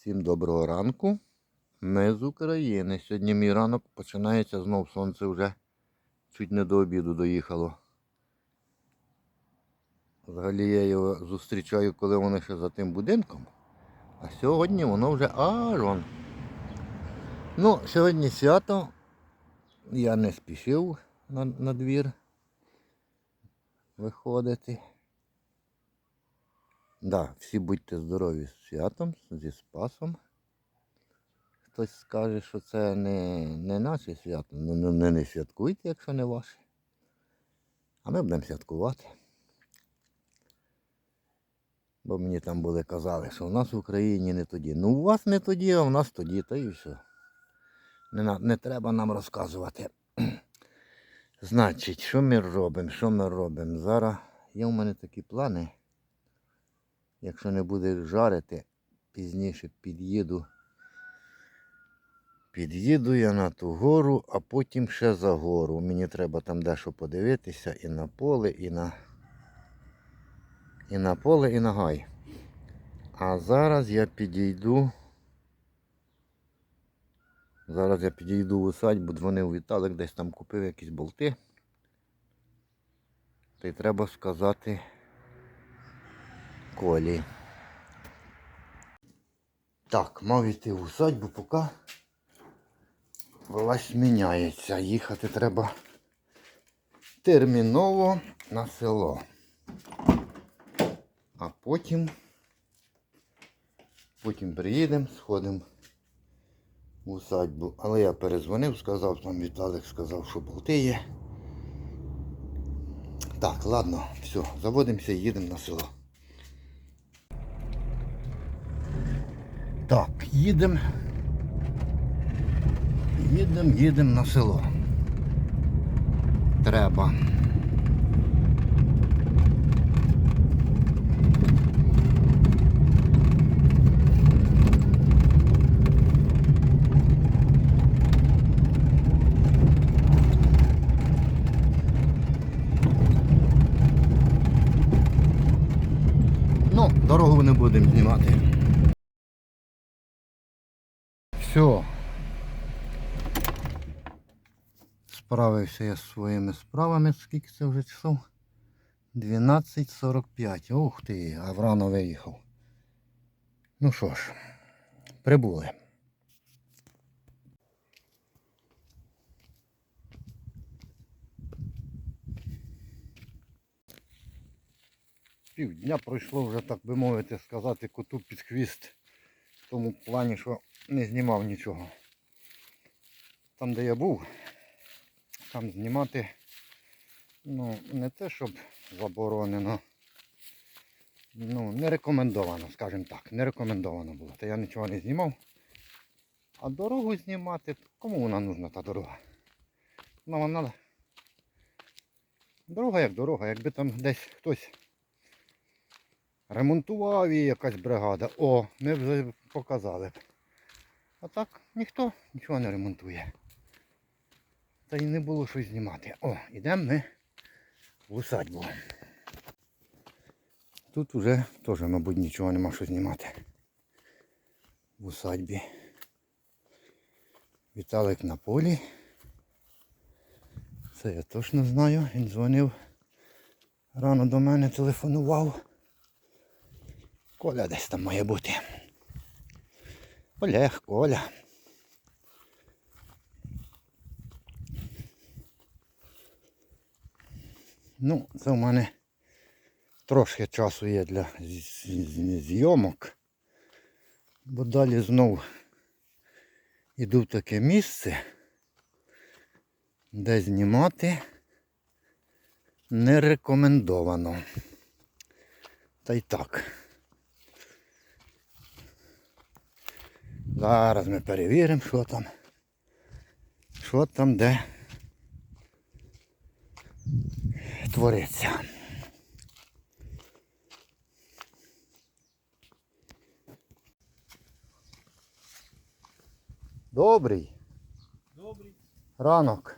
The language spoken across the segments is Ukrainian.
Всім доброго ранку. Ми з України. Сьогодні мій ранок починається знов сонце вже чуть не до обіду доїхало. Взагалі я його зустрічаю, коли воно ще за тим будинком. А сьогодні воно вже аж он. Ну, сьогодні свято. Я не спішив на, на двір виходити. Да, всі будьте здорові з святом, зі Спасом. Хтось скаже, що це не, не наше свято. Ну, ну не, не святкуйте, якщо не ваше. А ми будемо святкувати. Бо мені там були казали, що у нас в Україні не тоді. Ну у вас не тоді, а у нас тоді, та і все. Не, не треба нам розказувати. Значить, що ми робимо? Що ми робимо? Зараз є в мене такі плани. Якщо не буде жарити, пізніше під'їду. Під'їду я на ту гору, а потім ще за гору. Мені треба там дещо подивитися і на поле, і на, і на поле, і на гай. А зараз я підійду. Зараз я підійду в усадьбу, дзвонив Віталик, десь там купив якісь болти. Та й треба сказати Колі. Так, мав йти в усадьбу, поки власть міняється. Їхати треба терміново на село. А потім, потім приїдемо, сходимо в усадьбу. Але я перезвонив, сказав, там Віталик сказав, що болти є. Так, ладно, все, заводимося і їдемо на село. Так, їдемо. Їдемо, їдемо на село. Треба. Ну, дорогу не будемо знімати. Все. Справився я з своїми справами, скільки це вже часов? 12.45. Ух ти, а врано виїхав. Ну що ж, прибули. Півдня пройшло вже, так би мовити, сказати, коту під хвіст. В тому плані, що не знімав нічого. Там, де я був, там знімати, ну, не те, щоб заборонено. Ну, не рекомендовано, скажімо так, не рекомендовано було. Та я нічого не знімав. А дорогу знімати, кому вона нужна та дорога? Ну, вона... Дорога як дорога, якби там десь хтось ремонтував її якась бригада. О, ми вже показали б. А так ніхто нічого не ремонтує. Та й не було що знімати. О, йдемо ми в усадьбу. Тут вже теж, мабуть, нічого нема що знімати. В усадьбі. Віталик на полі. Це я точно знаю. Він дзвонив. Рано до мене телефонував. Коля десь там має бути. Олег, Коля. Ну, це в мене трошки часу є для зйомок. Бо далі знов іду в таке місце, де знімати не рекомендовано. Та й так. Зараз ми перевіримо, що там. Що там де твориться. Добрий Добрий, ранок.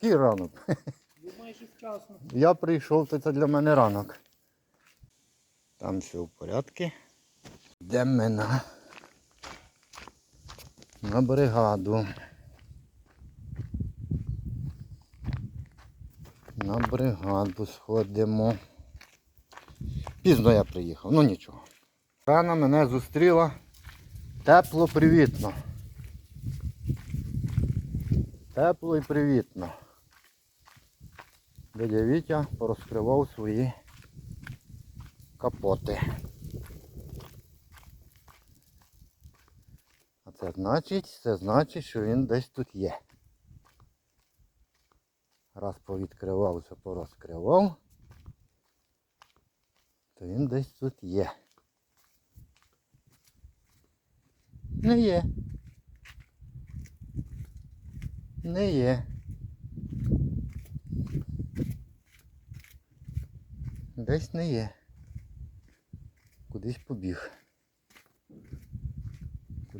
Який ранок? ви майже вчасно. Я прийшов, то це для мене ранок. Там все в порядку. Йдемо ми на На бригаду. На бригаду сходимо. Пізно я приїхав, ну нічого. Рана мене зустріла тепло привітно. Тепло і привітно. Дядя Вітя порозкривав свої капоти. Це значить, це значить, що він десь тут є. Раз повідкривався, порозкривав, то він десь тут є. Не є. Не є. Десь не є. Кудись побіг.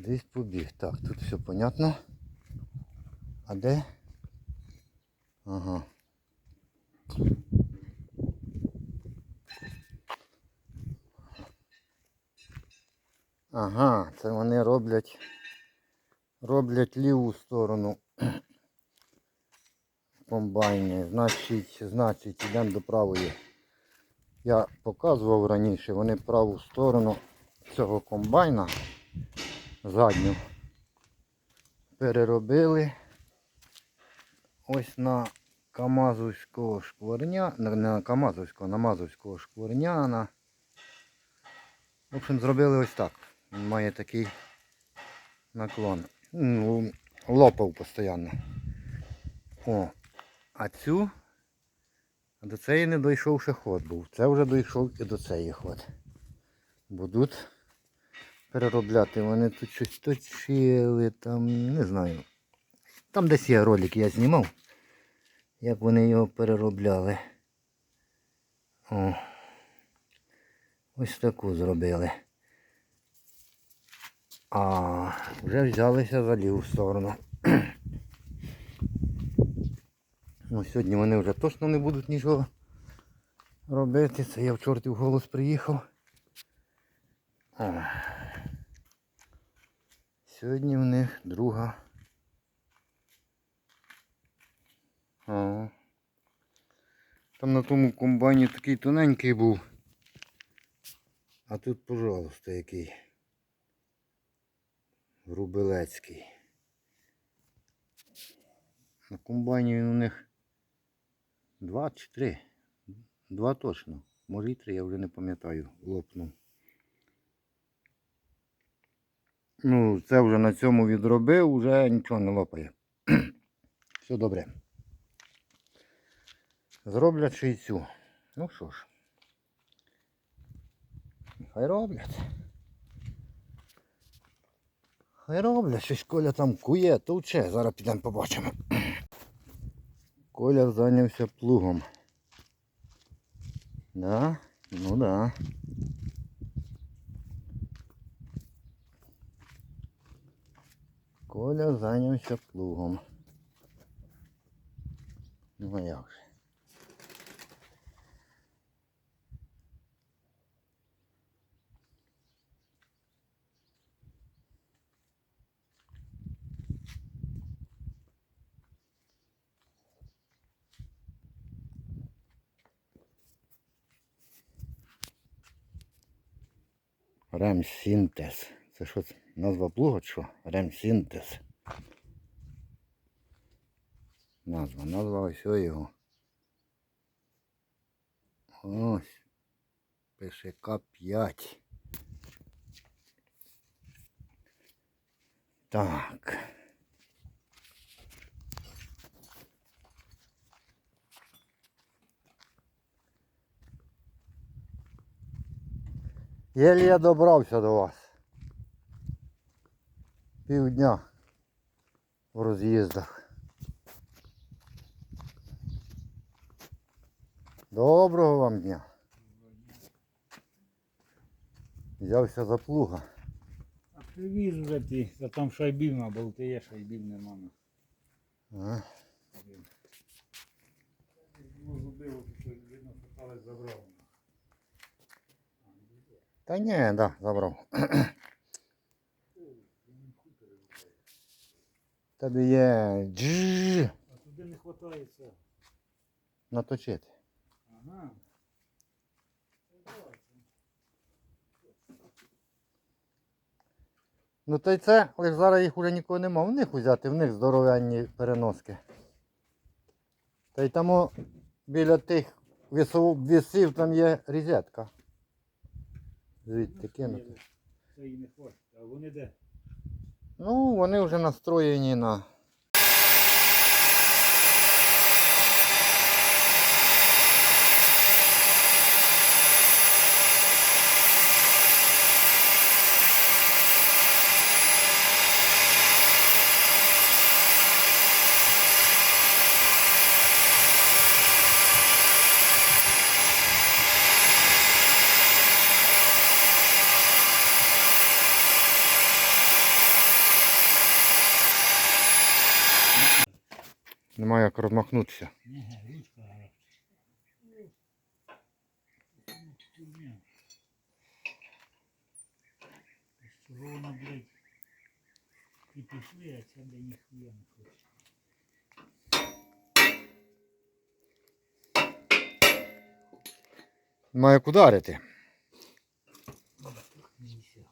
Кудись побіг. Так, тут все понятно. А де? Ага. Ага, це вони роблять роблять ліву сторону комбайні. Значить, значить, йдемо до правої. Я показував раніше, вони праву сторону цього комбайна задню переробили ось на Камазовського шкварня, не на Камазовського, на Мазовського шкварняна. В общем, зробили ось так. Він має такий наклон. Лопав постійно. О, а цю до цієї не дійшов ще ход був. Це вже дійшов і до цієї ход. Будуть переробляти. Вони тут щось точили, там, не знаю. Там десь є ролик, я знімав, як вони його переробляли. О. Ось таку зробили. А вже взялися за ліву сторону. Ну, сьогодні вони вже точно не будуть нічого робити. Це я в чортів голос приїхав. Сьогодні в них друга. О. Там на тому комбайні такий тоненький був. А тут, пожалуйста, який. Рубелецький. На комбайні він у них два чи три. Два точно. Може і три, я вже не пам'ятаю. Лопнув. Ну, це вже на цьому відробив, вже нічого не лопає. Все добре. Зроблять ще й цю. Ну що ж. Хай роблять. Хай роблять, щось Коля там кує, товче. Зараз підемо побачимо. Коля зайнявся плугом. Да? Ну да. Коля зайнявся плугом. Ну як же? Ремсінтез. Це що це? Назва плуга що? Ремсінтез. Назва, назва ось його. Ось. Пише К5. Так. Єлі я добрався до вас. Півдня в роз'їздах. Доброго вам дня. Взявся за плуга. А привіз вже ти, та там шайбів на болти є, шайбів нема. А? Ну, забрав. Та ні, да, забрав. Тебе є джж А туди не вистачає цього. наточити. Ага. Ну та й це, але зараз їх уже нікого нема. В них взяти, в них здоровенні переноски. Та й там о, біля тих вісов, вісів там є розетка. Звідти кинути. Це їй не хоче. А вони де? Ну, вони вже настроєні на. Немає як розмахнутися. Вона, блядь, і пішли, а ця де ніхуя не хоче. Як ударити. Ніся.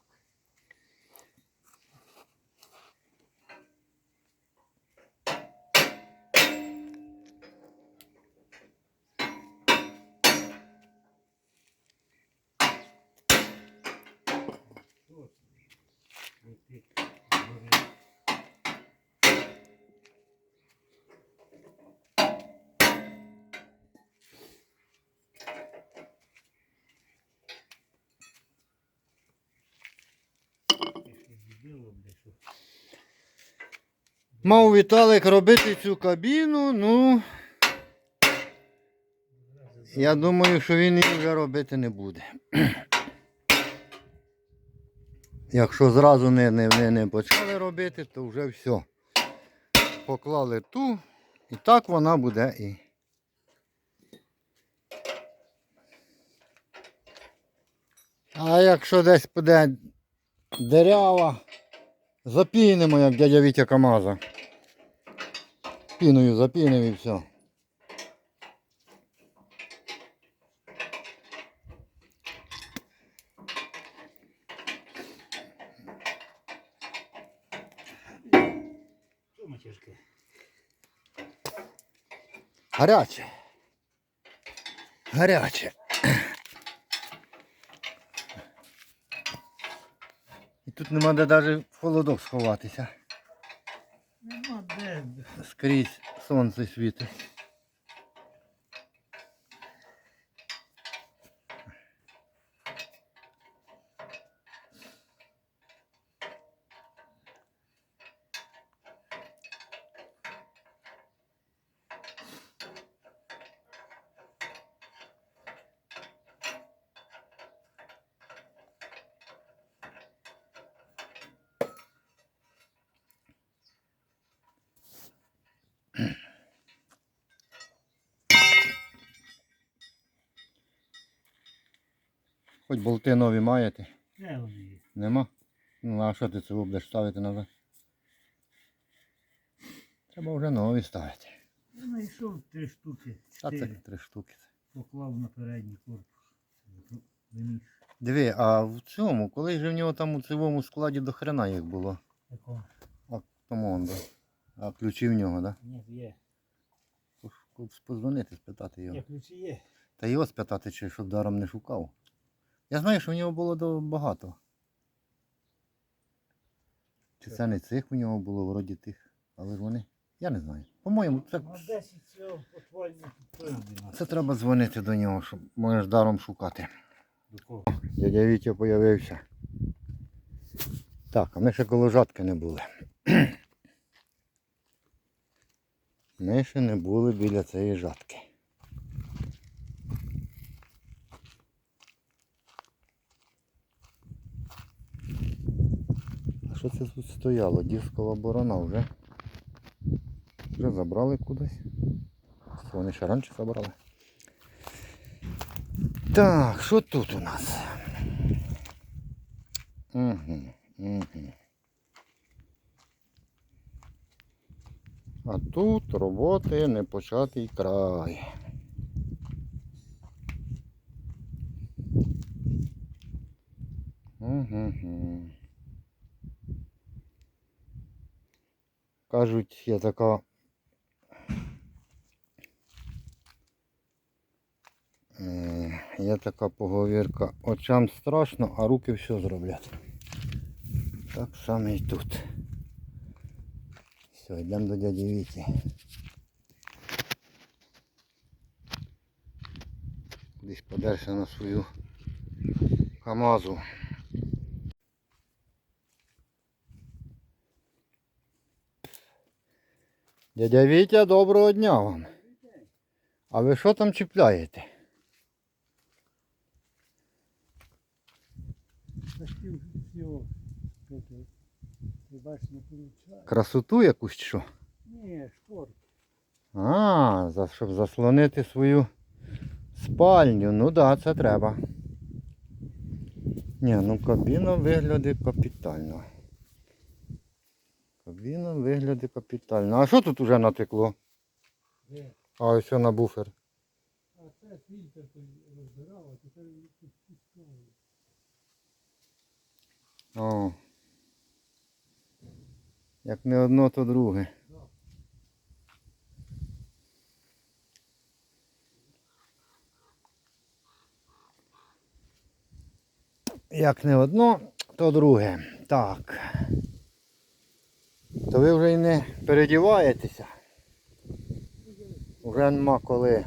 Що це? Летить згори. Ти Мав Віталик робити цю кабіну, ну. Я думаю, що він її вже робити не буде. Якщо зразу не, не, не, не почали робити, то вже все. Поклали ту, і так вона буде і. А якщо десь буде дерева, запінимо, як дядя Вітя Камаза. Піною запінив і все. Гаряче. Гаряче. І тут нема де навіть в холодок сховатися. Нема де. Скрізь сонце світить. Болти нові маєте. Де вони є? Нема? Ну а що ти це будеш ставити назад? Треба вже нові ставити. Я знайшов три штуки. А це Чотири. три штуки. Поклав на передній корпус. Диви, а в цьому, коли ж в нього там у цивому складі до хрена їх було? Такого. А тому он, да. А ключі в нього, да? Ні, є. Позвонити, спитати його. Є ключі є. Та його спитати, чи щоб даром не шукав. Я знаю, що в нього було багато. Чи це не цих в нього було, вроді тих, але ж вони. Я не знаю. По-моєму, це, На 10 цього потвального підпилення. це треба дзвонити до нього, щоб можеш даром шукати. До кого? Дядя Вітя появився. Так, а ми ще коло жатки не були. Ми ще не були біля цієї жатки. Що це тут стояло? Дівськова борона вже. Вже забрали кудись. Вони ще раніше забрали. Так, що тут у нас? Угу, угу. тут роботи не початий край. Угу. Кажуть, є така. е, Є така поговірка. Очам страшно, а руки все зроблять. Так само і тут. Все, йдемо до дяді Віті. Десь подерся на свою Камазу. Дядя Вітя, доброго дня вам. А ви що там чіпляєте? Красоту якусь що? Ні, шпорт. А, за, щоб заслонити свою спальню. Ну да, це треба. Ні, ну кабіна виглядає капітально. Кабіна виглядає капітально. А що тут уже натекло? Де? А ось що на буфер. А це фільтр розбирав, а тепер тут. О. Як не одно, то друге. Як не одно, то друге. Так. То ви вже й не передіваєтеся. Вже нема коли.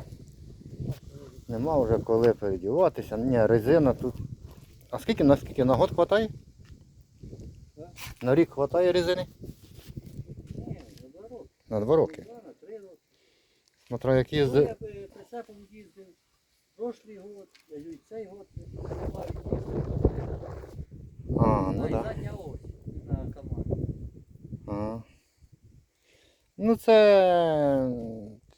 Нема вже коли передіватися. Ні, резина тут. А скільки на скільки? На год хватає? На рік хватає резини? Ні, за два роки. На два роки. Смотря як їздив. Я прицепом їздив прошлий год, я й цей год. А, ну Ну, і так. задня ось на. Ага. Ну це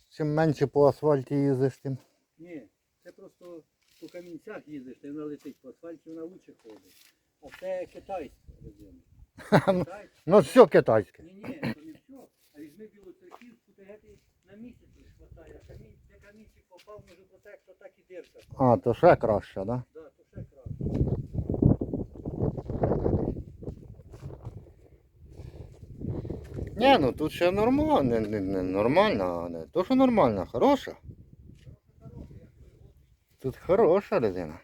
чим менше по асфальті їздиш, тим. Ні, це просто по камінцях їздиш, ти вона летить, по асфальті вона лучше ходить. А це китайська резина. Китайська. Ну все китайське. Ні, ні, то не все. А візьми білу церківку, ти геть на місяць хватає. А камінь, де камінчик попав між протектор, так і дирка. А, то ще краще, так? Да? Да, то ще краще. Ні, ну тут ще нормально, не, не, не нормально, не то, що нормально, хороша. Тут хороша резина.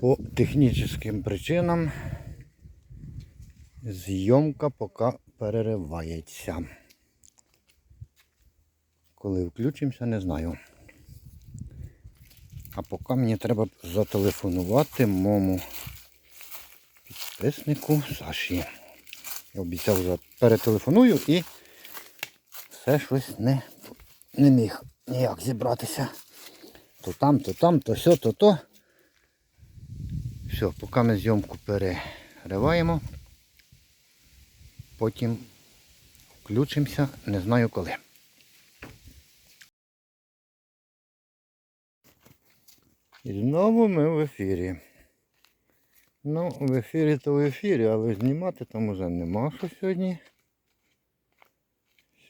По технічним причинам зйомка поки переривається. Коли включимося, не знаю. А поки мені треба зателефонувати моєму підписнику Саші. Я обіцяв перетелефоную і все щось не, не міг ніяк зібратися. То там, то там, то сьо, то то. Все, поки ми зйомку перериваємо. Потім включимося, не знаю коли. І знову ми в ефірі. Ну, в ефірі то в ефірі, але знімати там уже нема що сьогодні.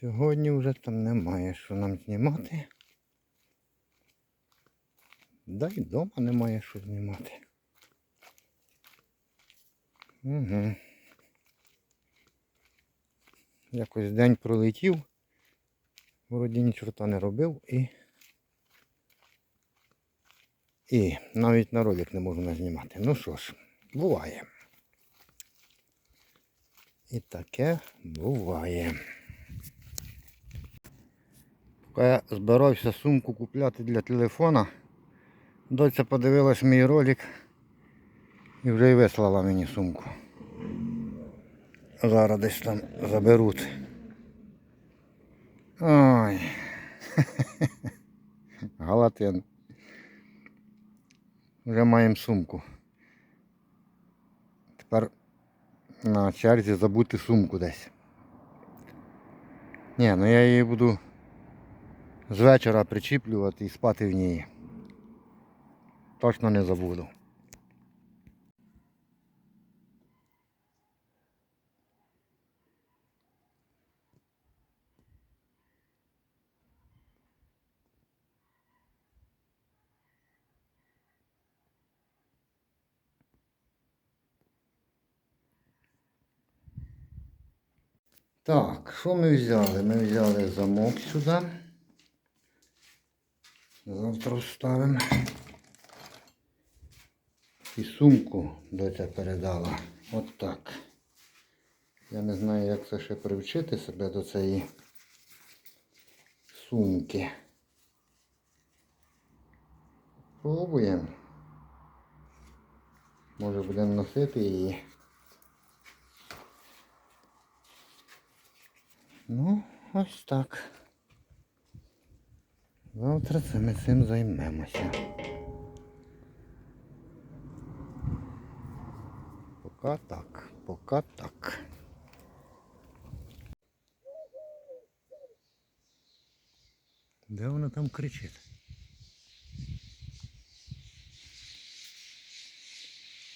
Сьогодні вже там немає що нам знімати. Да й вдома немає що знімати. Угу. Якось день пролетів. Вроді ні чорта не робив і. І навіть на ролик не можу назнімати. Ну що ж, буває. І таке буває. Поки я збирався сумку купляти для телефона, Доця подивилась мій ролик і вже й вислала мені сумку. Зараз десь там заберуть. Ой. Галатин. Вже маємо сумку. Тепер на черзі забути сумку десь. Ні, ну я її буду з вечора причіплювати і спати в ній. Точно не забуду. Так, що ми взяли? Ми взяли замок сюди. Завтра вставимо. І сумку доця передала. От так. Я не знаю, як це ще привчити себе до цієї сумки. Пробуємо. Може будемо носити її. Ну, ось так. Завтра це ми цим займемося. Пока так, пока так. Де вона там кричить?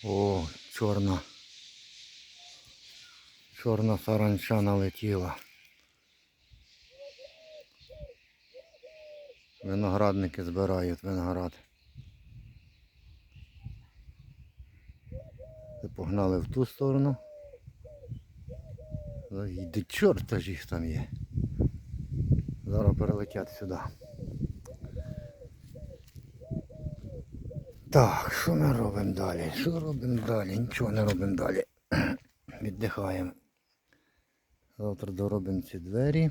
О, чорна. Чорна саранча налетіла. Виноградники збирають виноград. Погнали в ту сторону. Йди чорта ж їх там є. Зараз перелетять сюди. Так, що ми робимо далі? Що робимо далі? Нічого не робимо далі. Віддихаємо. Завтра доробимо ці двері.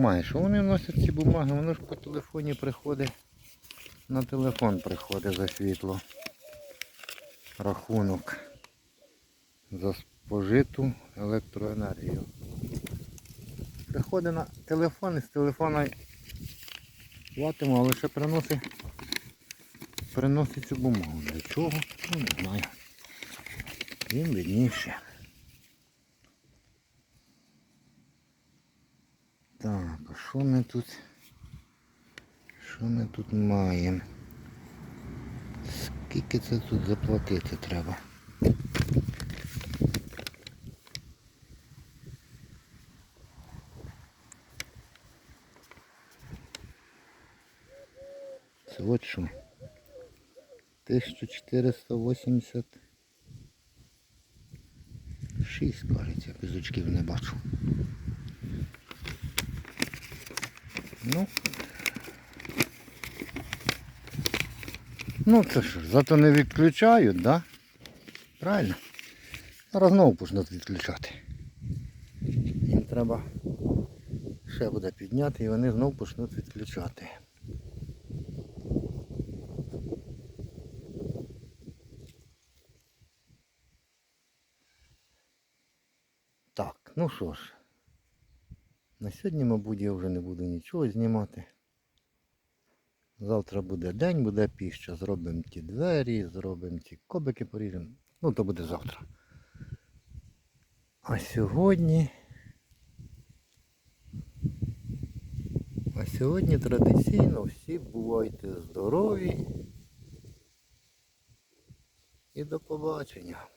Бумаги, що вони вносять ці бумаги? Воно ж по телефоні приходить. На телефон приходить за світло. Рахунок за спожиту електроенергію. Приходить на телефон і з телефона платимо, але ще приносить, приносить цю бумагу. Для чого? Ну не знаю. Їм видніше. Так, а що ми тут? Що ми тут маємо? Скільки це тут заплатити треба? Це от що? 1486, кажеться, пізочків не бачу. Ну. Ну це ж, зато не відключають, да? Правильно? Зараз знову почнуть відключати. Їм треба ще буде підняти і вони знову почнуть відключати. Так, ну що ж. На сьогодні, мабуть, я вже не буду нічого знімати. Завтра буде день, буде піща. Зробимо ті двері, зробимо ті кобики поріжемо. Ну, то буде завтра. А сьогодні. А сьогодні традиційно всі бувайте здорові. І до побачення.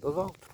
До завтра.